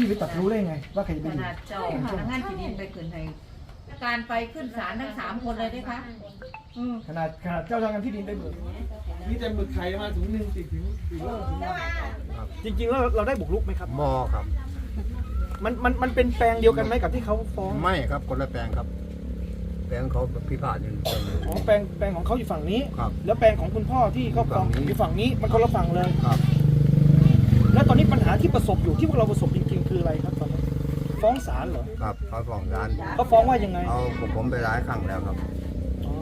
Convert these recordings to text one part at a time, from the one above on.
พี่ไปตัดรู้ได้ไง ว่าใครจะขไปอยู่นาดเจ้าพนักงานที่ดินไปขึ้นให้การไปขึ้นศาลทั้งสามคนเลยได้คะอืมขนาดขนาดเจ้าทางการที่ดินไปเบิกนี่แต่หมึกไข่มาถึงหนึ่งติดถึงถึงจริง ๆ แล้วเราได้บุกรุกไหมครับ มอครับ มันมันมันเป็นแปลงเดียวกันไหมกับที่เขาฟ้องไม่ครับคนละแปลงครับ แปลงเขาพิพาทอยู่ตรงนี้อ๋อแปลงแปลงของเขาอยู่ฝั่งนี้ ครับแล้วแปลงของคุณพ่อที่เขาฟ้องฝั่งนี้อยู่ฝั่งนี้มันคนละฝั่งเลย ครับแล้วตอนนี้ ปัญหาที่ประสบอยู่ที่พวกเราประสบจริงๆ คืออะไรครับตอนนี้ฟ้องศาลเหรอครับเขาฟ้องศาลเขาฟ้องว่ายังไงเอาผมผมไปหลายครั้งแล้วครับอ๋อ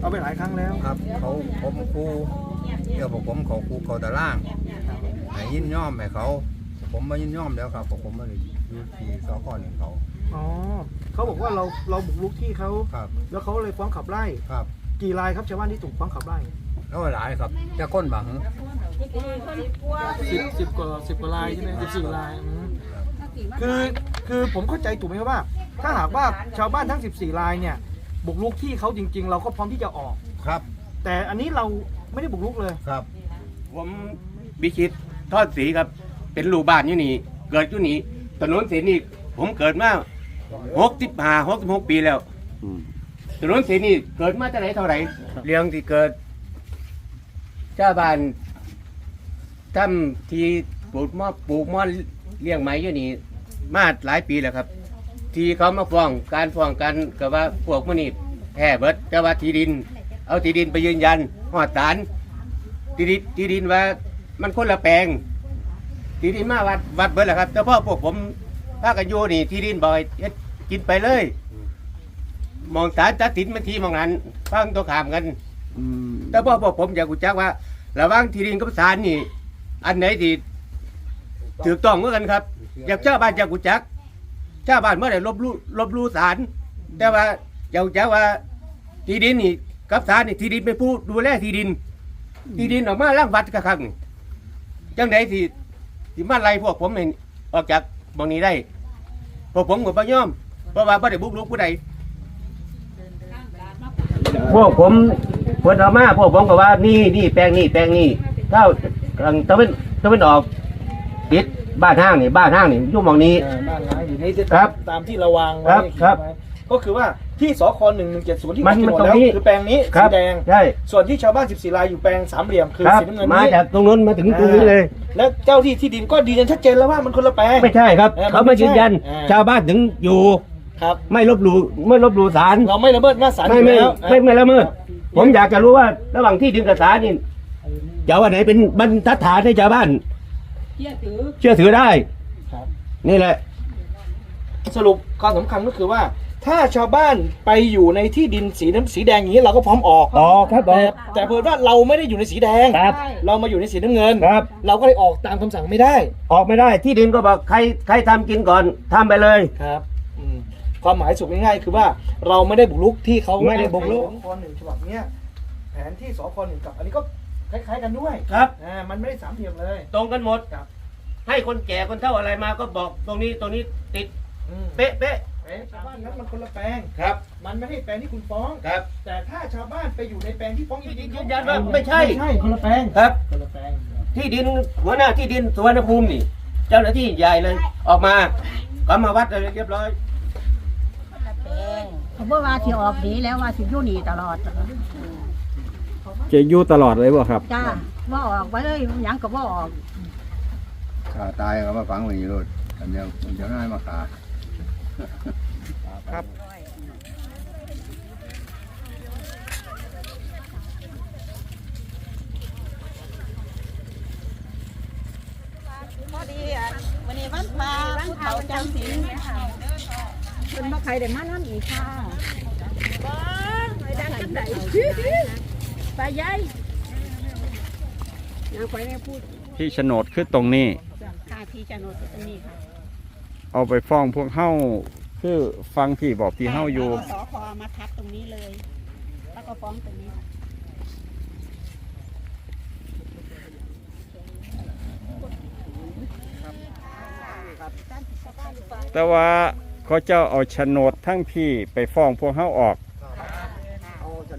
เอาไปหลายครั้งแล้วครับเขาผมครูเดี๋ยวผมผมเขาครูเขาตะล่างไหนยินย่อมให้เขา ผมมายินย่อมแล้วครับผมผมมาเลยอยู่ที่สพหนึ่งเขาอ๋อเขาบอกว่าเราเราบุกรุกที่เขาครับแล้วเขาเลยฟ้องขับไล่ครับ กี่รายครับชาวบ้านที่ถูกฟ้องขับไล่แล้วหลายครับจะก้นบัง สิบสิบกว่าสิบกว่ารายใช่ไหมสิบสี่รายอืมคือคือผมเข้าใจถูกไหมครับว่า ถ้าหากว่าชาวบ้านทั้ง 14 รายเนี่ยบุกรุกที่เขาจริง ๆ เราก็พร้อมที่จะออก ครับแต่อันนี้เราไม่ได้บุกรุกเลย ครับ ผมบิคิดทอดสีครับ เป็นลูกบ้านอยู่นี่ เกิดอยู่นี่ถนนเส้นนี้ผมเกิดมาหกสิบห้าหกสิบหกปีแล้วถนนเส้นนี้เกิดมาจากไหนเท่าไหร่เรื่องที่เกิดชาวบ้าน ทำที่ปลูกมอปลูกมอเลี้ยงไหม้อยู่นี่มาหลายปีแล้วครับ ที่เขามาฟ้องการฟ้องกันกับว่าพวกมันนี่แพ้เบิดแต่ว่าที่ดิน เอาที่ดินไปยืนยันหอดศาลที่ดินที่ดินว่ามันคนละแปลง ที่ดินมาวัดวัดเบิดแหละครับ แต่พ่อพวกผมพากันอยู่นี่ที่ดินบ่อยเฮ็ดกินไปเลย มองสารตัดสินมันทีมองนั้นฟังตัวขามกันแต่พ่อพวกผมอยากกุจักว่าระหว่างที่ดินกับศาลนี่ อันไหนที่ถูกต้องเหมือนกันครับอยากเจ้าบ้านอยากกุจักเจ้าบ้านเมื่อไหร่ลบลู่ลบลู่ศาลแต่ว่าอยากกุจักว่าที่ดินนี่กับศาลนี่ที่ดินเป็นผู้ดูแลที่ดิน ที่ดินออกมาล่างวัดกะครั้งนี่จังไดสิสิมาไล่พวกผมให้ออกจากบางนี้ได้พวกผมก็บ่ยอมเพราะว่าบ่ได้บุกรุกผู้ใดพวกผมเพิ่นเอามาพวกผมก็ว่านี่นี่แปลงนี่แปลงนี่ถ้า ทางตะเวนตะเวนออกติดบ้านห้างนี่บ้านห้างนี่อยู่หมองนี้ เออบ้านร้างอยู่ในเส้นครับตามที่เราวางไว้ครับครับไว้ก็คือว่าที่สคหนึ่งหนึ่งเจ็ดศูนย์ที่มันที่มันหมดตรงแล้วนี้ คือแปลงนี้ครัสีบแดง ใช่ส่วนที่ชาวบ้าน14รายอยู่แปลงสามเหลี่ยมคือครับสีน้ำเงินมานี้จากตรงนู้นมาถึงตรงนี้เลย แล้วเจ้าที่ที่ดินก็ดีกันชัดเจนแล้วว่ามันคนละแปลง ไม่ใช่ครับ เออมันเขามายืนยันไม่ใช่ชาวบ้านถึงอยู่ครับ ไม่ลบหลู่ไม่ลบหลู่ศาลเราไม่ละเมิดหน้าศาลไม่อยู่ไม่แล้ว ไม่ไม่ละเมิด ผมอยากจะรู้ว่าระหว่างที่ดินกับศาลนี่ จะว่าไหนเป็นบรรทัดฐานให้ชาวบ้าน เชื่อถือเชื่อถือได้ ครับ นี่แหละ สรุปความสำคัญก็คือว่า ถ้าชาวบ้านไปอยู่ในที่ดินสีน้ำสีแดงอย่างนี้เราก็พร้อมออก ออกครับอแต่อก แต่เพิ่ว่าเราไม่ได้อยู่ในสีแดง ครับ เรามาอยู่ในสีน้ำเงิน ครับ เราก็เลยออกตามคำสั่งไม่ได้ ออกไม่ได้ที่ดินก็บอกใครใครทำกินก่อนทำไปเลย ครับอืมความหมายสุดง่ายๆคือว่าเราไม่ได้บุกรุกที่เขาไม่ได้บุกรุกสคหนึ่งฉบับเนี้ยแผนที่สคหนึ่งกับ อันนี้ก็ คล้ายๆกันด้วยครับ อ่ามันไม่ได้สามเหลี่ยมเลย ตรงกันหมดครับ ให้คนแก่คนเฒ่าอะไรมาก็บอกตรงนี้ตรงนี้ติดอืมเป๊ะเป๊ะแปลงชาวบ้านนั้นมันคนละแปลง ครับ มันไม่ใช่แปลงที่คุณฟ้อง ครับ แต่ถ้าชาวบ้านไปอยู่ในแปลงที่ฟ้องจริงๆยืนยันว่าไม่ใช่ ไม่ใช่คนละแปลงครับ คนละแปลงที่ดินหัวหน้าที่ดินสุวรรณภูมินี่ เจ้าหน้าที่ใหญ่เลย ออกมาก็มาวัดเลยเรียบร้อย เขาบอกว่าสิออกดีแล้วว่าสิอยู่นี่ตลอด จะอยู่ตลอดเลยบ่ครับ จ้าว่าออกไปเลยหยังก็บ่ออกถ้าตายก็มาฝังไว้อยู่รถอันเดียวมันจะง่ายมาขาพอดีอะวันนี้วันพาผู้เฒ่าจำศีลเป็นบ่ใครได้มานํอีกค่ะบ่ไปดังกันได ไปยายนางไปแม่พูดที่โฉนดคือตรงนี้ ค่าที่จะโนดตรงนี้ค่ะเอาไปฟ้องพวกเฮาคือฟังที่บอกที่เฮาอยู่สคมาทับตรงนี้เลย แล้วก็ฟ้องตรงนี้แต่ว่าเขาเจ้าเอาโฉนดทั้งพี่ไปฟ้องพวกเฮาออกเ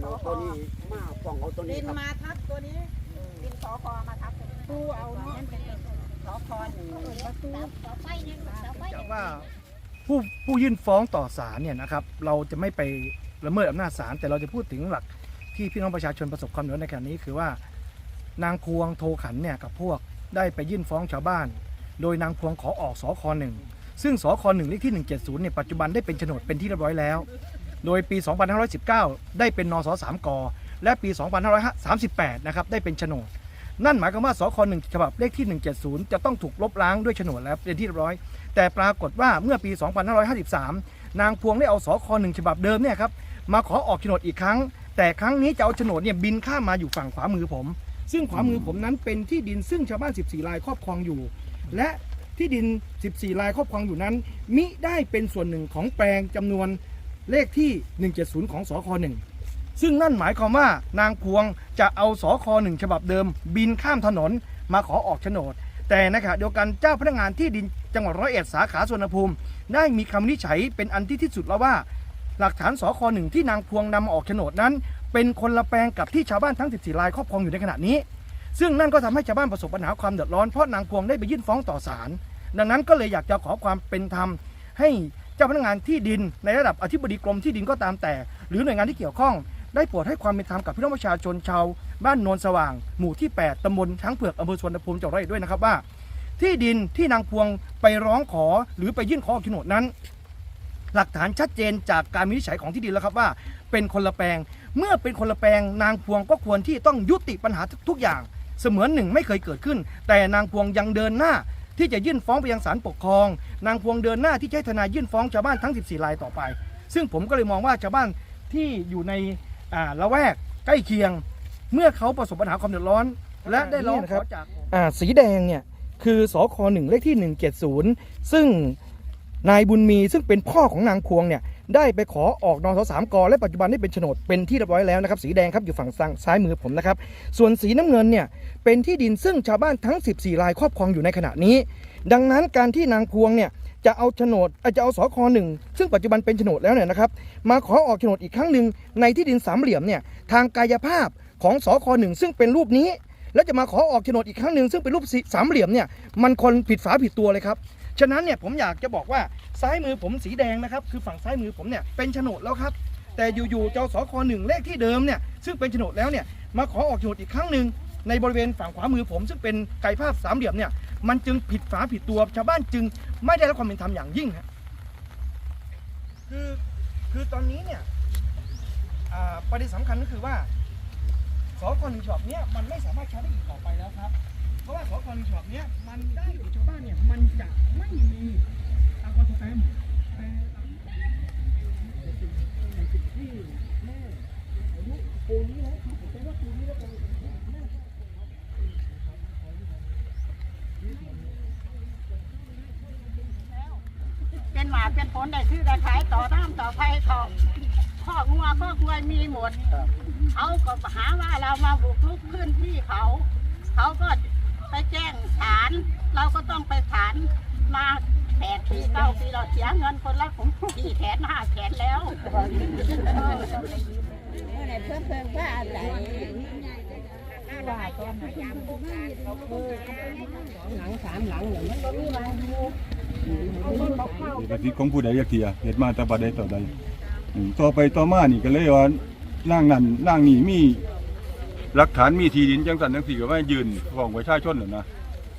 อาโฉนดตัวนี้มาฟ้องเอาตัวนี้ดินครับมาทับตัวนี้ดินสคมาทับตัวนี้ผู้เอาเนาะสคหนึ่งจากว่าผู้ผู้ยื่นฟ้องต่อศาลเนี่ยนะครับเราจะไม่ไปละเมิดอำนาจศาลแต่เราจะพูดถึงหลักที่พี่น้องประชาชนประสบความเดือดร้อนในขณะนี้คือว่า นางพวงโทขันเนี่ยกับพวกได้ไปยื่นฟ้องชาวบ้าน โดยนางพวงขอออกสคหนึ่งซึ่งสคหนึ่งเลขที่ 170เนี่ยปัจจุบันได้เป็นโฉนดเป็นที่เรียบร้อยแล้ว โดยปี 2519 ได้เป็นนส3กและปี 2538 นะครับได้เป็นโฉนด นั่นหมายความว่าสคหนึ่งฉบับเลขที่ 170 จะต้องถูกลบล้างด้วยโฉนดแล้วเป็นที่เรียบร้อย แต่ปรากฏว่าเมื่อปี 2553 นางพวงได้เอาสคหนึ่งฉบับเดิมเนี่ยครับมาขอออกโฉนดอีกครั้ง แต่ครั้งนี้จะเอาโฉนดเนี่ยบินข้ามมาอยู่ฝั่งขวามือผม ซึ่งขวามือผมนั้นเป็นที่ดินซึ่งชาวบ้าน 14รายครอบครองอยู่ และที่ดิน 14รายครอบครองอยู่นั้น มิได้เป็นส่วนหนึ่งของแปลงจำนวน เลขที่ 170 ของสคหนึ่งซึ่งนั่นหมายความว่านางพวงจะเอาสคหนึ่งฉบับเดิม บินข้ามถนนมาขอออกโฉนด แต่ในขณะเดียวกันเจ้าพนักงานที่ดินจังหวัดร้อยเอ็ดสาขาสวนภูมิ ได้มีคำวินิจฉัยเป็นอันที่ที่สุดแล้วว่า หลักฐานสคหนึ่งที่นางพวงนำมาออกโฉนดนั้น เป็นคนละแปลงกับที่ชาวบ้านทั้ง 14รายครอบครองอยู่ในขณะนี้ ซึ่งนั่นก็ทำให้ชาวบ้านประสบปัญหาความเดือดร้อนเพราะนางพวงได้ไปยื่นฟ้องต่อศาลดังนั้นก็เลยอยากจะขอความเป็นธรรมให้ เจ้าพนักงานที่ดินในระดับอธิบดีกรมที่ดินก็ตามแต่ หรือหน่วยงานที่เกี่ยวข้อง ได้โปรดให้ความเป็นธรรมกับพี่น้องประชาชนชาวบ้านโนนสว่าง หมู่ที่ 8 ตำบลช้างเผือกอำเภอสวนภูมิจังหวัดร้อยเอ็ดด้วยนะครับว่า ที่ดินที่นางพวงไปร้องขอหรือไปยื่นขอออกโฉนดนั้น หลักฐานชัดเจนจากการวินิจฉัยของที่ดินแล้วครับว่า เป็นคนละแปลง เมื่อเป็นคนละแปลง นางพวงก็ควรที่ต้องยุติปัญหาทุกอย่าง เสมือนหนึ่งไม่เคยเกิดขึ้น แต่นางพวงยังเดินหน้า ที่จะยื่นฟ้องไปยังศาลปกครอง นางพวงเดินหน้าที่จะให้ทนายยื่นฟ้องชาวบ้านทั้ง 14 รายต่อไป ซึ่งผมก็เลยมองว่าชาวบ้านที่อยู่ในอ่าละแวกใกล้เคียง เมื่อเขาประสบปัญหาความเดือดร้อน และได้ร้องขอจากอ่าสีแดงเนี่ยคือสคหนึ่งเลขที่ 170 ซึ่งนายบุญมีซึ่งเป็นพ่อของนางพวงเนี่ย ได้ไปขอออกนสสามกและปัจจุบันได้เป็นโฉนดเป็นที่เรียบร้อยแล้วนะครับสีแดงครับอยู่ฝั่งซ้ายมือผมนะครับส่วนสีน้ำเงินเนี่ยเป็นที่ดินซึ่งชาวบ้านทั้ง 14 รายครอบครองอยู่ในขณะนี้ ดังนั้นการที่นางพวงเนี่ยจะเอาโฉนดอ่อจะเอาสคหนึ่งซึ่งปัจจุบันเป็นโฉนดแล้วเนี่ยนะครับมาขอออกโฉนดอีกครั้งหนึ่งในที่ดินสามเหลี่ยมเนี่ยทางกายภาพของสคหนึ่งซึ่งเป็นรูปนี้ แล้วจะมาขอออกโฉนดอีกครั้งหนึ่งซึ่งเป็นรูปสีสามเหลี่ยมเนี่ยมันคนผิดฝาผิดตัวเลยครับ ฉะนั้นเนี่ยผมอยากจะบอกว่าซ้ายมือผมสีแดงนะครับ คือฝั่งซ้ายมือผมเนี่ยเป็นโฉนดแล้วครับ แต่อยู่ๆเจ้าสคหนึ่งเลขที่เดิมเนี่ยซึ่งเป็นโฉนดแล้วเนี่ยมาขอออกโฉนดอีกครั้งหนึ่งในบริเวณฝั่งขวามือผม ซึ่งเป็นไกลภาพสามเหลี่ยมเนี่ยมันจึงผิดฝาผิดตัวชาวบ้านจึงไม่ได้รับความเป็นธรรมอย่างยิ่งฮะคือคือตอนนี้เนี่ยประเด็นสำคัญก็คือว่าสคหนึ่งฉบับเนี้ยมันไม่สามารถใช้ได้อีกต่อไปแล้วครับ เพราะว่าสคหนึ่งฉบับเนี้ยมันได้ขอยู่ชาวบ้านเนี่ยมันจะไม่มีตามความแปมแต่สิ่งที่แม่อายุปูนี้แล้วครับผมว่าปูนี้แล้วกันแม่เป็นหมาเป็นผลได้ชื่อได้ขายต่อน้ำต่อไฟต่อข้องัวข้อควยมีหมดเขาก็หาว่าเรามาบุกรุกพื้นที่เขา เขาก็ ไปแจ้งศาลเราก็ต้องไปศาลมาแปดปีเก้าปีเราเสียเงินคนละผมสี่แสนห้าแสนแล้วเพื่อเพื่อนว่าอะไรว่าตอนหลังสามหลังเนี่ยมันก็มีมาอยู่กสิของผู้ใดอยากเทียเฮ็ดมาแต่บัดใดต่อใดต่อไปต่อมานี่ก็เลยว่าร่างนั้นร่างนี้มี หลักฐานมีที่ดินจังสันจังสี่ก็ว่ายืนฟ้องประชาชนน่ะนะ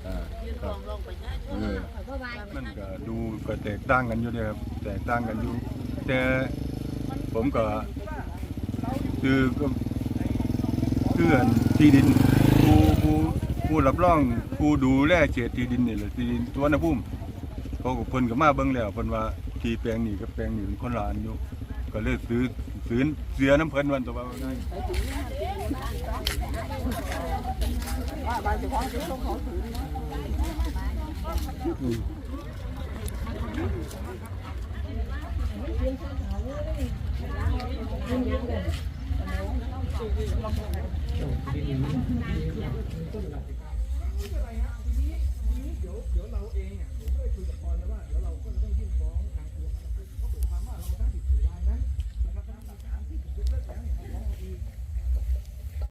อ่าครับเออมันก็ดูก็แตกต่างกันอยู่เด้ครับแตกต่างกันอยู่ แต่ผมก็คือก็คืออันที่ดินผู้ผู้ผู้รับรองผู้ดูแลเขตที่ดินนี่แหละที่ดินตัวนภูมิเขาก็เพิ่นก็มาเบิ่งแล้วเพิ่นว่าที่แปลงนี้กับแปลงนี้เป็นคนละอันอยู่ก็เลยซื้อ เสือเสือน้ำเพลินวันตัวบาเดี๋ยวเราเองอะผมก็เลยคุยกับพรแล้ว่าเดี๋ยวเราก็จะต้องยื่นฟ้อง Yeah.